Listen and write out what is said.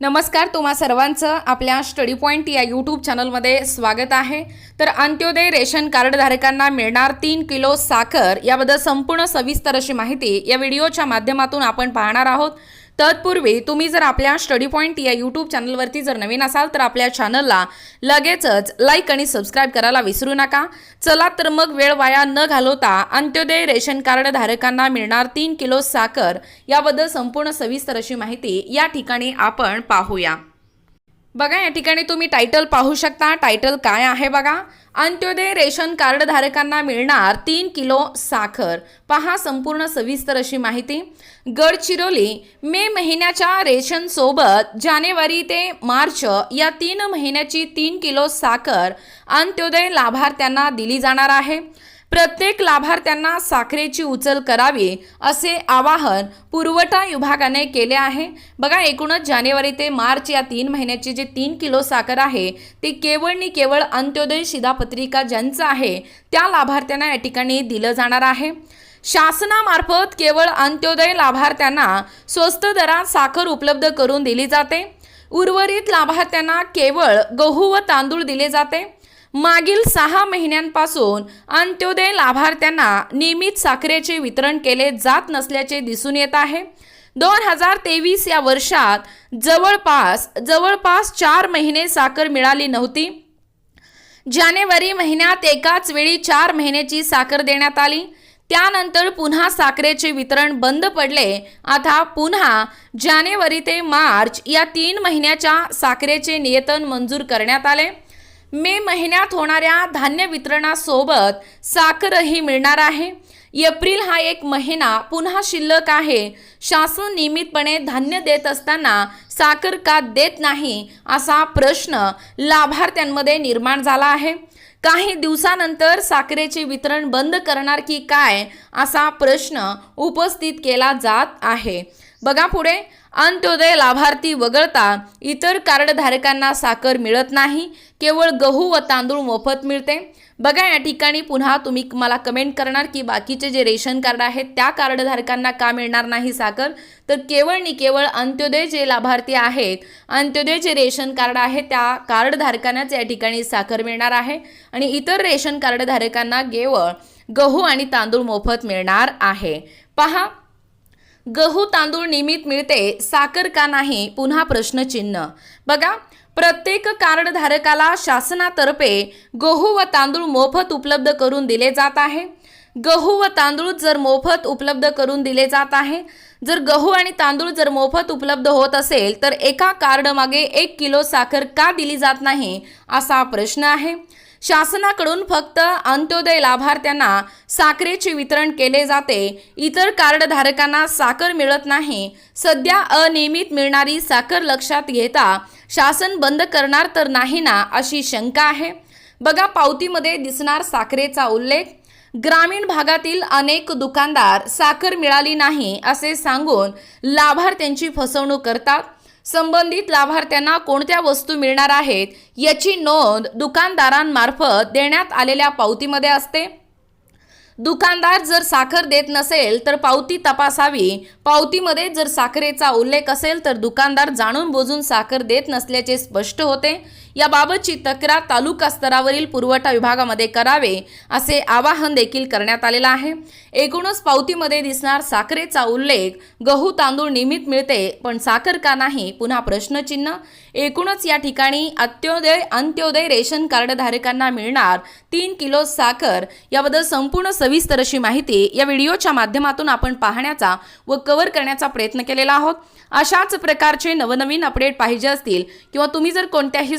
नमस्कार तुम्हा सर्वांचं आपल्या स्टडी पॉईंट या यूट्यूब चॅनलमध्ये स्वागत आहे. तर अंत्योदय रेशन कार्ड धारकांना मिळणार तीन किलो साखर याबद्दल संपूर्ण सविस्तर अशी माहिती या व्हिडिओच्या माध्यमातून आपण पाहणार आहोत. तत्पूर्वी तुम्ही जर आपल्या स्टडी पॉईंट या यूट्यूब चॅनलवरती जर नवीन असाल तर आपल्या चॅनलला लगेचच लाईक आणि सबस्क्राईब करायला विसरू नका. चला तर मग वेळ वाया न घालवता अंत्योदय रेशन कार्ड धारकांना मिळणार तीन किलो साखर. याबद्दल संपूर्ण सविस्तर अशी माहिती या ठिकाणी आपण पाहूया. बघा या ठिकाणी तुम्ही टायटल पाहू शकता. टायटल काय आहे बघा? अंत्योदय रेशन कार्ड धारकांना मिळणार तीन किलो साखर. पहा संपूर्ण सविस्तर अशी माहिती. गडचिरोली मे महिन्याच्या रेशनसोबत जानेवारी ते मार्च या तीन महिन्याची तीन किलो साखर अंत्योदय लाभार्थ्यांना दिली जाणार आहे. प्रत्येक लाभार्थ्यांना साखरेची उचल करावी असे आवाहन पुरवठा विभागाने केले आहे. बघा एकूणच जानेवारी ते मार्च या तीन महिन्याची जे तीन किलो साखर आहे ते केवळ नि केवळ अंत्योदय शिधापत्रिका ज्यांचं आहे त्या लाभार्थ्यांना या ठिकाणी दिलं जाणार आहे. शासनामार्फत केवळ अंत्योदय लाभार्थ्यांना स्वस्त दरात साखर उपलब्ध करून दिली जाते. उर्वरित लाभार्थ्यांना केवळ गहू व तांदूळ दिले जाते. मागील सहा महिन्यांपासून अंत्योदय लाभार्थ्यांना नियमित साखरेचे वितरण केले जात नसल्याचे दिसून येत आहे. दोन हजार तेवीस या वर्षात जवळपास जवळपास चार महिने साखर मिळाली नव्हती. जानेवारी महिन्यात एकाच वेळी चार महिन्याची साखर देण्यात आली. त्यानंतर पुन्हा साखरेचे वितरण बंद पडले. आता पुन्हा जानेवारी ते मार्च या तीन महिन्याच्या साखरेचे नियतन मंजूर करण्यात आले. मे महिन्यात होणाऱ्या धान्य वितरणासोबत साखरही मिळणार आहे. एप्रिल हा एक महिना पुन्हा शिल्लक आहे. शासन नियमितपणे धान्य देत असताना साखर का देत नाही असा प्रश्न लाभार्थ्यांमध्ये निर्माण झाला आहे. काही दिवसानंतर साखरेचे वितरण बंद करणार की काय असा प्रश्न उपस्थित केला जात आहे. बघा पुढे. अंत्योदय लाभार्थी वगळता इतर कार्डधारकांना साखर मिळत नाही. केवळ गहू व तांदूळ मोफत मिळते. बघा या ठिकाणी पुन्हा तुम्ही मला कमेंट करणार की बाकीचे जे रेशन कार्ड आहेत त्या कार्डधारकांना का मिळणार नाही साखर? तर केवळ नि केवळ अंत्योदय जे लाभार्थी आहेत अंत्योदय जे रेशन कार्ड आहे त्या कार्डधारकांनाच या ठिकाणी साखर मिळणार आहे. आणि इतर रेशन कार्डधारकांना केवळ गहू आणि तांदूळ मोफत मिळणार आहे. पहा गहू तांदूळ निमित मिळते साखर का नाही? पुन्हा प्रश्नचिन्ह. बघा प्रत्येक कार्डधारकाला शासनातर्फे गहू व तांदूळ मोफत उपलब्ध करून दिले जात आहे. गहू व तांदूळ जर मोफत उपलब्ध करून दिले जात आहे जर गहू आणि तांदूळ जर मोफत उपलब्ध होत असेल तर एका कार्ड मागे एक किलो साखर का दिली जात नाही असा प्रश्न आहे. शासनाकडून फक्त अंत्योदय लाभार्थ्यांना साखरेचे वितरण केले जाते. इतर कार्डधारकांना साखर मिळत नाही. सध्या अनियमित मिळणारी साखर लक्षात घेता शासन बंद करणार तर नाही ना अशी शंका आहे. बघा पावतीमध्ये दिसणार साखरेचा उल्लेख. ग्रामीण भागातील अनेक दुकानदार साखर मिळाली नाही असे सांगून लाभार्थ्यांची फसवणूक करतात. संबंधित लाभार्थ्यांना कोणत्या वस्तू मिळणार आहेत याची नोंद दुकानदारांमार्फत देण्यात आलेल्या पावतीमध्ये असते. दुकानदार जर साखर देत नसेल तर पावती तपासावी. पावतीमध्ये जर साखरेचा उल्लेख असेल तर दुकानदार जाणून बुजून साखर देत नसल्याचे स्पष्ट होते. याबाबतची तक्रार तालुका स्तरावरील पुरवठा विभागामध्ये करावे असे आवाहन देखील करण्यात आलेलं आहे. एकूणच पावतीमध्ये दिसणार साखरेचा उल्लेख गहू तांदूळ नियमित मिळते पण साखर का नाही? पुन्हा प्रश्नचिन्ह. एकूणच या ठिकाणी अंत्योदय अंत्योदय रेशन कार्ड धारकांना मिळणार तीन किलो साखर. याबद्दल संपूर्ण सविस्तर अशी माहिती या व्हिडिओच्या माध्यमातून आपण पाहण्याचा व कव्हर करण्याचा प्रयत्न केलेला आहोत. अशाच प्रकारचे नवनवीन अपडेट पाहिजे असतील किंवा तुम्ही जर कोणत्याही